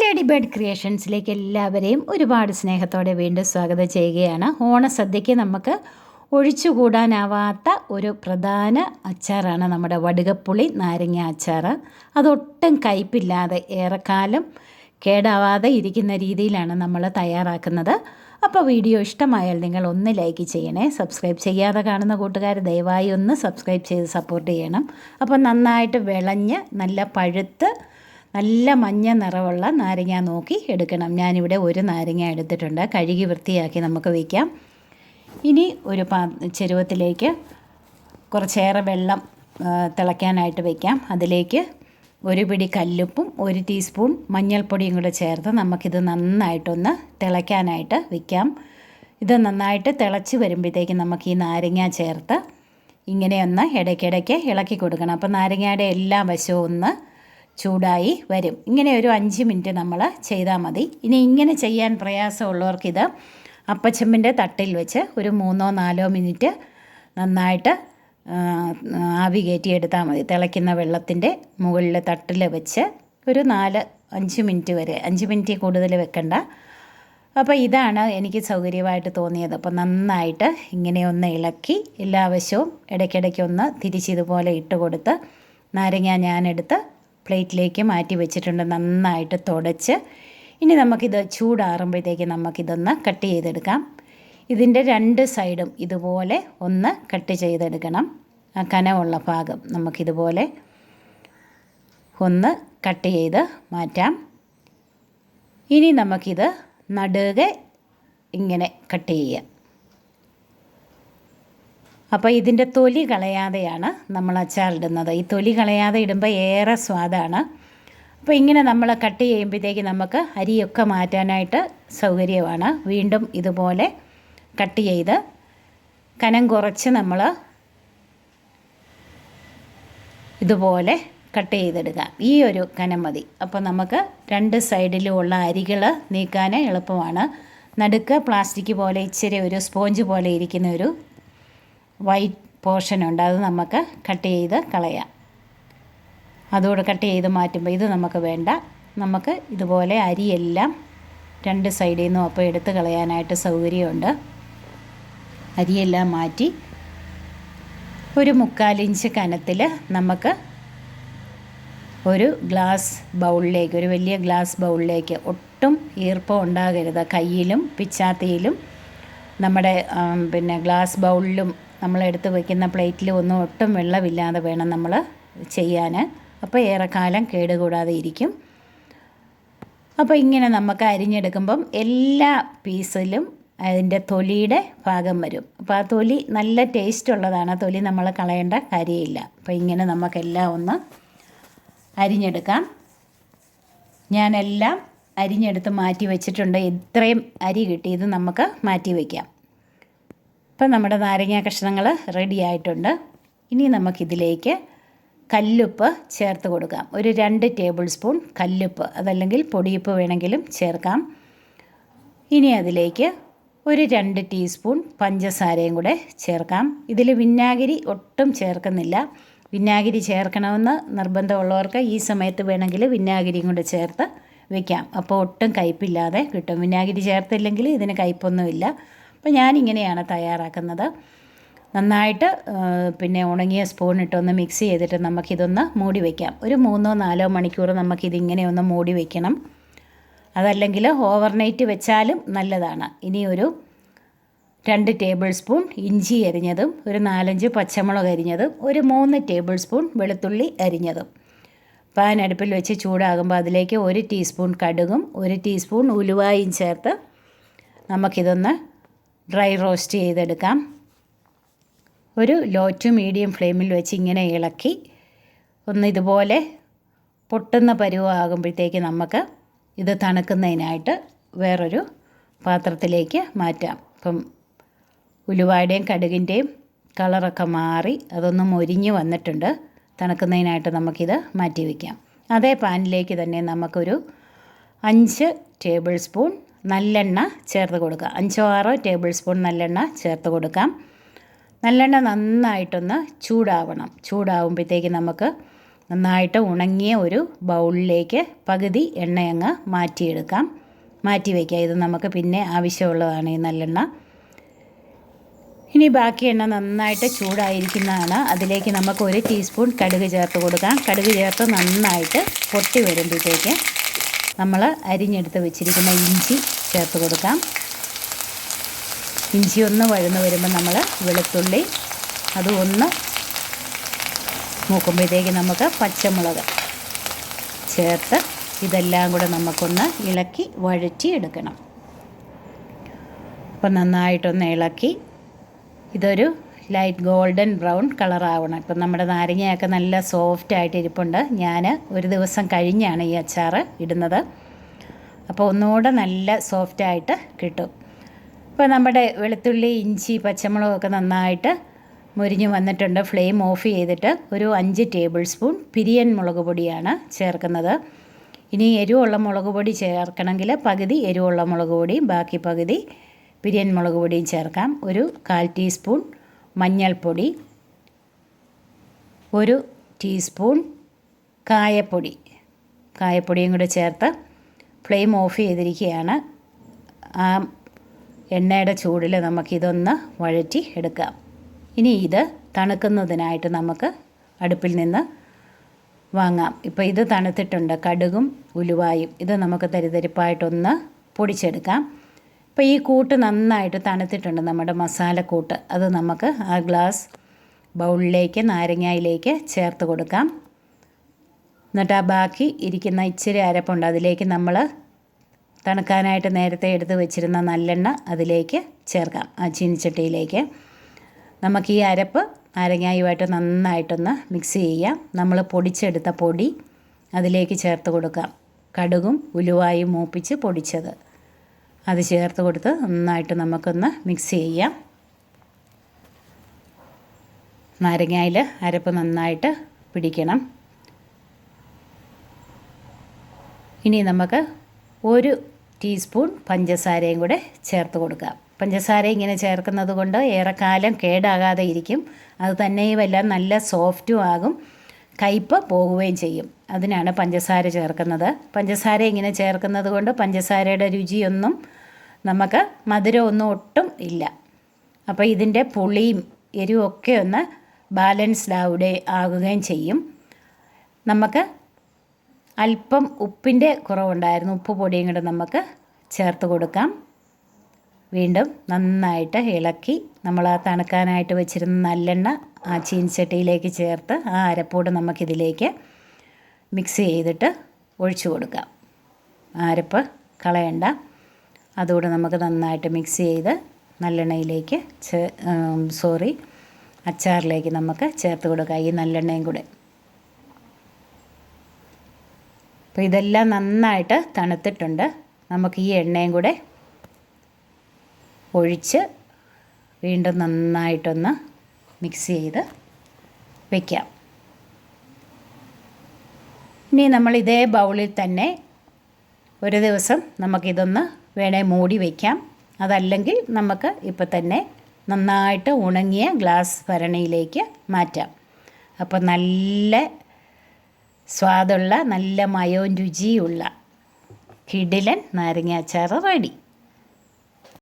Lady bird ക്രിയേഷൻസിലേക്ക് എല്ലാവരെയും ഒരുപാട് സ്നേഹത്തോടെ വീണ്ടും സ്വാഗതം ചെയ്യുകയാണ്. ഓണസദ്യയ്ക്ക് നമുക്ക് ഒഴിച്ചുകൂടാനാവാത്ത ഒരു പ്രധാന അച്ചാറാണ് നമ്മുടെ വടുകപ്പുളി നാരങ്ങ അച്ചാർ അതൊട്ടും കയ്പില്ലാതെ ഏറെക്കാലം കേടാവാതെ ഇരിക്കുന്ന രീതിയിലാണ് നമ്മൾ തയ്യാറാക്കുന്നത്. അപ്പോൾ വീഡിയോ ഇഷ്ടമായാൽ നിങ്ങൾ ഒന്ന് ലൈക്ക് ചെയ്യണേ. സബ്സ്ക്രൈബ് ചെയ്യാതെ കാണുന്ന കൂട്ടുകാർ ദയവായി ഒന്ന് സബ്സ്ക്രൈബ് ചെയ്ത് സപ്പോർട്ട് ചെയ്യണം. അപ്പോൾ നന്നായിട്ട് വിളഞ്ഞ് നല്ല പഴുത്ത് നല്ല മഞ്ഞ നിറമുള്ള നാരങ്ങ നോക്കി എടുക്കണം. ഞാനിവിടെ ഒരു നാരങ്ങ എടുത്തിട്ടുണ്ട്. കഴുകി വൃത്തിയാക്കി നമുക്ക് വയ്ക്കാം ഇനി ഒരു പാ ചെരുവത്തിലേക്ക് കുറച്ചേറെ വെള്ളം തിളയ്ക്കാനായിട്ട് വയ്ക്കാം അതിലേക്ക് ഒരു പിടി കല്ലുപ്പും ഒരു ടീസ്പൂൺ മഞ്ഞൾപ്പൊടിയും കൂടെ ചേർത്ത് നമുക്കിത് നന്നായിട്ടൊന്ന് തിളയ്ക്കാനായിട്ട് വയ്ക്കാം ഇത് നന്നായിട്ട് തിളച്ച് വരുമ്പോഴത്തേക്ക് നമുക്ക് ഈ നാരങ്ങ ചേർത്ത് ഇങ്ങനെയൊന്ന് ഇടയ്ക്കിടയ്ക്ക് ഇളക്കി കൊടുക്കണം. അപ്പോൾ നാരങ്ങയുടെ എല്ലാ വശവും ഒന്ന് ചൂടായി വരും. ഇങ്ങനെ ഒരു അഞ്ച് മിനിറ്റ് നമ്മൾ ചെയ്താൽ മതി. ഇനി ഇങ്ങനെ ചെയ്യാൻ പ്രയാസമുള്ളവർക്കിത് അപ്പച്ചമ്പിന്റെ തട്ടിൽ വെച്ച് ഒരു മൂന്നോ നാലോ മിനിറ്റ് നന്നായിട്ട് ആവി ആവി കയറ്റിയെടുത്താൽ മതി. തിളയ്ക്കുന്ന വെള്ളത്തിന്റെ മുകളിൽ തട്ടിൽ വെച്ച് ഒരു നാല് അഞ്ച് മിനിറ്റ് വരെ അഞ്ച് മിനിറ്റ് കൂടുതൽ വെക്കണ്ട. അപ്പോൾ ഇതാണ് എനിക്ക് സൗകര്യമായിട്ട് തോന്നിയത്. അപ്പോൾ നന്നായിട്ട് ഇങ്ങനെ ഒന്ന് ഇളക്കി എല്ലാ വശവും ഇടയ്ക്കിടയ്ക്ക് ഒന്ന് തിരിച്ചിതുപോലെ ഇട്ട് കൊടുത്ത് നാരങ്ങ ഞാനെടുത്ത് പ്ലേറ്റിലേക്ക് മാറ്റി വെച്ചിട്ടുണ്ട് നന്നായിട്ട് തുടച്ച്. ഇനി നമുക്കിത് ചൂടാറുമ്പോഴത്തേക്ക് നമുക്കിതൊന്ന് കട്ട് ചെയ്തെടുക്കാം. ഇതിന്റെ രണ്ട് സൈഡും ഇതുപോലെ ഒന്ന് കട്ട് ചെയ്തെടുക്കണം. ആ കനമുള്ള ഭാഗം നമുക്കിതുപോലെ ഒന്ന് കട്ട് ചെയ്ത് മാറ്റാം. ഇനി നമുക്കിത് നടുകെ ഇങ്ങനെ കട്ട് ചെയ്യാം അപ്പോൾ ഇതിന്റെ തൊലി കളയാതെയാണ് നമ്മൾ അച്ചാറിടുന്നത് ഈ തൊലി കളയാതെ ഇടുമ്പോൾ ഏറെ സ്വാദാണ്. അപ്പോൾ ഇങ്ങനെ നമ്മൾ കട്ട് ചെയ്യുമ്പോഴത്തേക്ക് നമുക്ക് അരിയൊക്കെ മാറ്റാനായിട്ട് സൗകര്യമാണ്. വീണ്ടും ഇതുപോലെ കട്ട് ചെയ്ത് കനം കുറച്ച് നമ്മൾ ഇതുപോലെ കട്ട് ചെയ്തെടുക്കുക. ഈ ഒരു കനം മതി. അപ്പോൾ നമുക്ക് രണ്ട് സൈഡിലുമുള്ള അരികൾ നീക്കാൻ എളുപ്പമാണ്. നടുക്ക് പ്ലാസ്റ്റിക് പോലെ ഇച്ചിരി ഒരു സ്പോഞ്ച് പോലെ ഇരിക്കുന്ന ഒരു വൈറ്റ് പോർഷൻ ഉണ്ട്. അത് നമുക്ക് കട്ട് ചെയ്ത് കളയാം. അതുകൂടെ കട്ട് ചെയ്ത് മാറ്റുമ്പോൾ ഇത് നമുക്ക് വേണ്ട. നമുക്ക് ഇതുപോലെ അരിയെല്ലാം രണ്ട് സൈഡിൽ നിന്നും അപ്പോൾ എടുത്ത് കളയാനായിട്ട് സൗകര്യമുണ്ട്. അരിയെല്ലാം മാറ്റി ഒരു മുക്കാലിഞ്ച് കനത്തിൽ നമുക്ക് ഒരു ഗ്ലാസ് ബൗളിലേക്ക് ഒരു വലിയ ഗ്ലാസ് ബൗളിലേക്ക് ഒട്ടും ഈർപ്പം ഉണ്ടാകരുത്. കയ്യിലും പിച്ചാത്തിയിലും നമ്മുടെ പിന്നെ ഗ്ലാസ് ബൗളിലും നമ്മൾ എടുത്ത് വയ്ക്കുന്ന പ്ലേറ്റിൽ ഒന്നും ഒട്ടും വെള്ളമില്ലാതെ വേണം നമ്മൾ ചെയ്യാൻ. അപ്പോൾ ഏറെക്കാലം കേടുകൂടാതെ ഇരിക്കും. അപ്പോൾ ഇങ്ങനെ നമുക്ക് അരിഞ്ഞെടുക്കുമ്പം എല്ലാ പീസിലും അതിന്റെ തൊലിയുടെ ഭാഗം വരും. അപ്പോൾ ആ തൊലി നല്ല ടേസ്റ്റ് ഉള്ളതാണ്. തൊലി നമ്മൾ കളയേണ്ട കാര്യമില്ല. അപ്പോൾ ഇങ്ങനെ നമുക്കെല്ലാം ഒന്ന് അരിഞ്ഞെടുക്കാം. ഞാനെല്ലാം അരിഞ്ഞെടുത്ത് മാറ്റി വെച്ചിട്ടുണ്ട്. ഇത്രയും അരി കിട്ടി. ഇത് നമുക്ക് മാറ്റി വയ്ക്കാം ഇപ്പം നമ്മുടെ നാരങ്ങ കഷ്ണങ്ങൾ റെഡി ആയിട്ടുണ്ട്. ഇനി നമുക്കിതിലേക്ക് കല്ലുപ്പ് ചേർത്ത് കൊടുക്കാം. ഒരു രണ്ട് ടേബിൾ സ്പൂൺ കല്ലുപ്പ് അതല്ലെങ്കിൽ പൊടിയുപ്പ് വേണമെങ്കിലും ചേർക്കാം. ഇനി അതിലേക്ക് ഒരു രണ്ട് ടീസ്പൂൺ പഞ്ചസാരയും കൂടെ ചേർക്കാം. ഇതിൽ വിനാഗിരി ഒട്ടും ചേർക്കുന്നില്ല. വിനാഗിരി ചേർക്കണമെന്ന് നിർബന്ധമുള്ളവർക്ക് ഈ സമയത്ത് വേണമെങ്കിൽ വിനാഗിരിയും കൂടെ ചേർത്ത് വെക്കാം. അപ്പോൾ ഒട്ടും കയ്പില്ലാതെ കിട്ടും. വിനാഗിരി ചേർത്തില്ലെങ്കിൽ ഇതിന് കയ്പൊന്നുമില്ല. അപ്പോൾ ഞാനിങ്ങനെയാണ് തയ്യാറാക്കുന്നത്. നന്നായിട്ട് പിന്നെ ഉണങ്ങിയ സ്പൂൺ ഇട്ടൊന്ന് മിക്സ് ചെയ്തിട്ട് നമുക്കിതൊന്ന് മൂടി വയ്ക്കാം ഒരു മൂന്നോ നാലോ മണിക്കൂർ നമുക്കിതിങ്ങനെ ഒന്ന് മൂടി വയ്ക്കണം അതല്ലെങ്കിൽ ഓവർനൈറ്റ് വെച്ചാലും നല്ലതാണ്. ഇനി ഒരു രണ്ട് ടേബിൾ സ്പൂൺ ഇഞ്ചി അരിഞ്ഞതും ഒരു നാലഞ്ച് പച്ചമുളക് അരിഞ്ഞതും ഒരു മൂന്ന് ടേബിൾ സ്പൂൺ വെളുത്തുള്ളി അരിഞ്ഞതും. പാൻ അടുപ്പിൽ വെച്ച് ചൂടാകുമ്പോൾ അതിലേക്ക് ഒരു ടീസ്പൂൺ കടുകും ഒരു ടീസ്പൂൺ ഉലുവായും ചേർത്ത് നമുക്കിതൊന്ന് ഡ്രൈ റോസ്റ്റ് ചെയ്തെടുക്കാം. ഒരു ലോ ടു മീഡിയം ഫ്ലെയിമിൽ വെച്ച് ഇങ്ങനെ ഇളക്കി ഒന്ന് ഇതുപോലെ പൊട്ടുന്ന പരുവാകുമ്പോഴത്തേക്ക് നമുക്ക് ഇത് തണുക്കുന്നതിനായിട്ട് വേറൊരു പാത്രത്തിലേക്ക് മാറ്റാം. ഇപ്പം ഉലുവായുടെയും കടുകിന്റെയും കളറൊക്കെ മാറി അതൊന്ന് മൊരിഞ്ഞ് വന്നിട്ടുണ്ട്. തണുക്കുന്നതിനായിട്ട് നമുക്കിത് മാറ്റി വയ്ക്കാം. അതേ പാനിലേക്ക് തന്നെ നമുക്കൊരു അഞ്ച് ടേബിൾ സ്പൂൺ നല്ലെണ്ണ ചേർത്ത് കൊടുക്കുക. അഞ്ചോ ആറോ ടേബിൾ സ്പൂൺ നല്ലെണ്ണ ചേർത്ത് കൊടുക്കാം. നല്ലെണ്ണ നന്നായിട്ടൊന്ന് ചൂടാവണം. ചൂടാവുമ്പോഴത്തേക്ക് നമുക്ക് നന്നായിട്ട് ഉണങ്ങിയ ഒരു ബൗളിലേക്ക് പകുതി എണ്ണയങ്ങ് മാറ്റിയെടുക്കാം. മാറ്റി വയ്ക്കുക ഇത് നമുക്ക് പിന്നെ ആവശ്യമുള്ളതാണ് ഈ നല്ലെണ്ണ. ഇനി ബാക്കി എണ്ണ നന്നായിട്ട് ചൂടായിരിക്കുന്നതാണ്. അതിലേക്ക് നമുക്ക് ഒരു ടീസ്പൂൺ കടുക് ചേർത്ത് കൊടുക്കാം. കടുക് ചേർത്ത് നന്നായിട്ട് പൊട്ടി വരുമ്പോഴത്തേക്ക് നമ്മൾ അരിഞ്ഞെടുത്ത് വെച്ചിരിക്കുന്ന ഇഞ്ചി ചേർത്ത് കൊടുക്കാം. ഇഞ്ചി ഒന്ന് വഴന്ന് വരുമ്പോൾ നമ്മൾ വെളുത്തുള്ളി അത് ഒന്ന് നോക്കുമ്പോഴത്തേക്ക് നമുക്ക് പച്ചമുളക് ചേർത്ത് ഇതെല്ലാം കൂടെ നമുക്കൊന്ന് ഇളക്കി വഴറ്റി എടുക്കണം. അപ്പം നന്നായിട്ടൊന്ന് ഇളക്കി ഇതൊരു ലൈറ്റ് ഗോൾഡൻ ബ്രൗൺ കളറാവണം. ഇപ്പം നമ്മുടെ നാരങ്ങയൊക്കെ നല്ല സോഫ്റ്റായിട്ട് ഇരിപ്പുണ്ട്. ഞാൻ ഒരു ദിവസം കഴിഞ്ഞാണ് ഈ അച്ചാർ ഇടുന്നത്. അപ്പോൾ ഒന്നുകൂടെ നല്ല സോഫ്റ്റായിട്ട് കിട്ടും. ഇപ്പോൾ നമ്മുടെ വെളുത്തുള്ളി ഇഞ്ചി പച്ചമുളകൊക്കെ നന്നായിട്ട് മുരിഞ്ഞ് വന്നിട്ടുണ്ട്. ഫ്ലെയിം ഓഫ് ചെയ്തിട്ട് ഒരു അഞ്ച് ടേബിൾ സ്പൂൺ പിരിയൻ മുളക് പൊടിയാണ് ചേർക്കുന്നത്. ഇനി എരിവുള്ള മുളക് പൊടി ചേർക്കണമെങ്കിൽ പകുതി എരിവുള്ള മുളക് പൊടിയും ബാക്കി പകുതി പിരിയൻ മുളക് പൊടിയും ചേർക്കാം. ഒരു കാൽ ടീസ്പൂൺ മഞ്ഞൾപ്പൊടി ഒരു ടീസ്പൂൺ കായപ്പൊടി. കായപ്പൊടിയും കൂടെ ചേർത്ത് ഫ്ലെയിം ഓഫ് ചെയ്തിരിക്കുകയാണ്. ആ എണ്ണയുടെ ചൂടിൽ നമുക്കിതൊന്ന് വഴറ്റി എടുക്കാം. ഇനി ഇത് തണുക്കുന്നതിനായിട്ട് നമുക്ക് അടുപ്പിൽ നിന്ന് വാങ്ങാം. ഇപ്പോൾ ഇത് തണുത്തിട്ടുണ്ട്. കടുകും ഉലുവായും ഇത് നമുക്ക് തരിതരിപ്പായിട്ടൊന്ന് പൊടിച്ചെടുക്കാം. ഇപ്പോൾ ഈ കൂട്ട് നന്നായിട്ട് തണുത്തിട്ടുണ്ട് നമ്മുടെ മസാലക്കൂട്ട് അത് നമുക്ക് ആ ഗ്ലാസ് ബൗളിലേക്ക് നാരങ്ങയിലേക്ക് ചേർത്ത് കൊടുക്കാം. എന്നിട്ട് ആ ബാക്കി ഇരിക്കുന്ന ഇച്ചിരി അരപ്പുണ്ട്. അതിലേക്ക് നമ്മൾ തണുക്കാനായിട്ട് നേരത്തെ എടുത്ത് വെച്ചിരുന്ന നല്ലെണ്ണ അതിലേക്ക് ചേർക്കാം. ആ ചീനിച്ചട്ടിയിലേക്ക്. നമുക്ക് ഈ അരപ്പ് നാരങ്ങായുമായിട്ട് നന്നായിട്ടൊന്ന് മിക്സ് ചെയ്യാം. നമ്മൾ പൊടിച്ചെടുത്ത പൊടി അതിലേക്ക് ചേർത്ത് കൊടുക്കാം. കടുകും ഉലുവായും മൂപ്പിച്ച് പൊടിച്ചത്. അത് ചേർത്ത് കൊടുത്ത് നന്നായിട്ട് നമുക്കൊന്ന് മിക്സ് ചെയ്യാം. നാരങ്ങയിൽ അരപ്പ് നന്നായിട്ട് പിടിക്കണം. ഇനി നമുക്ക് ഒരു ടീസ്പൂൺ പഞ്ചസാരയും കൂടെ ചേർത്ത് കൊടുക്കാം. പഞ്ചസാര ഇങ്ങനെ ചേർക്കുന്നത് കൊണ്ട് ഏറെക്കാലം കേടാകാതെ ഇരിക്കും. അത് തന്നെയുമല്ല നല്ല സോഫ്റ്റും ആകും. കയ്പ് പോകുകയും ചെയ്യും. അതിനാണ് പഞ്ചസാര ചേർക്കുന്നത്. പഞ്ചസാര ഇങ്ങനെ ചേർക്കുന്നത് കൊണ്ട് പഞ്ചസാരയുടെ രുചിയൊന്നും നമുക്ക് മധുരമൊന്നും ഒട്ടും ഇല്ല. അപ്പോൾ ഇതിന്റെ പുളിയും എരിവൊക്കെ ഒന്ന് ബാലൻസ്ഡ് ആവുകയെ ആകുകയും ചെയ്യും. നമുക്ക് അല്പം ഉപ്പിന്റെ കുറവുണ്ടായിരുന്നു. ഉപ്പ് പൊടിയും കൂടെ നമുക്ക് ചേർത്ത് കൊടുക്കാം. വീണ്ടും നന്നായിട്ട് ഇളക്കി നമ്മൾ ആ തണുക്കാനായിട്ട് വെച്ചിരുന്ന നല്ലെണ്ണ ആ ചീൻചട്ടിയിലേക്ക് ചേർത്ത് ആ അരപ്പോട് നമുക്കിതിലേക്ക് മിക്സ് ചെയ്തിട്ട് ഒഴിച്ചു കൊടുക്കാം. അരപ്പ് കളയണ്ട. അതുകൂടെ നമുക്ക് നന്നായിട്ട് മിക്സ് ചെയ്ത് നല്ലെണ്ണയിലേക്ക് സോറി അച്ചാറിലേക്ക് നമുക്ക് ചേർത്ത് കൊടുക്കാം ഈ നല്ലെണ്ണയും കൂടെ. അപ്പോൾ ഇതെല്ലാം നന്നായിട്ട് തണുത്തിട്ടുണ്ട്. നമുക്ക് ഈ എണ്ണയും കൂടെ ഒഴിച്ച് വീണ്ടും നന്നായിട്ടൊന്ന് മിക്സ് ചെയ്ത് വയ്ക്കാം ഇനി നമ്മൾ ഇതേ ബൗളിൽ തന്നെ ഒരു ദിവസം നമുക്കിതൊന്ന് വേണേൽ മൂടി വയ്ക്കാം അതല്ലെങ്കിൽ നമുക്ക് ഇപ്പോൾ തന്നെ നന്നായിട്ട് ഉണങ്ങിയ ഗ്ലാസ് ഭരണിയിലേക്ക് മാറ്റാം. അപ്പോൾ നല്ല സ്വാദുള്ള നല്ല മയവും രുചിയുള്ള കിടിലൻ നാരങ്ങ അച്ചാർ റെഡി.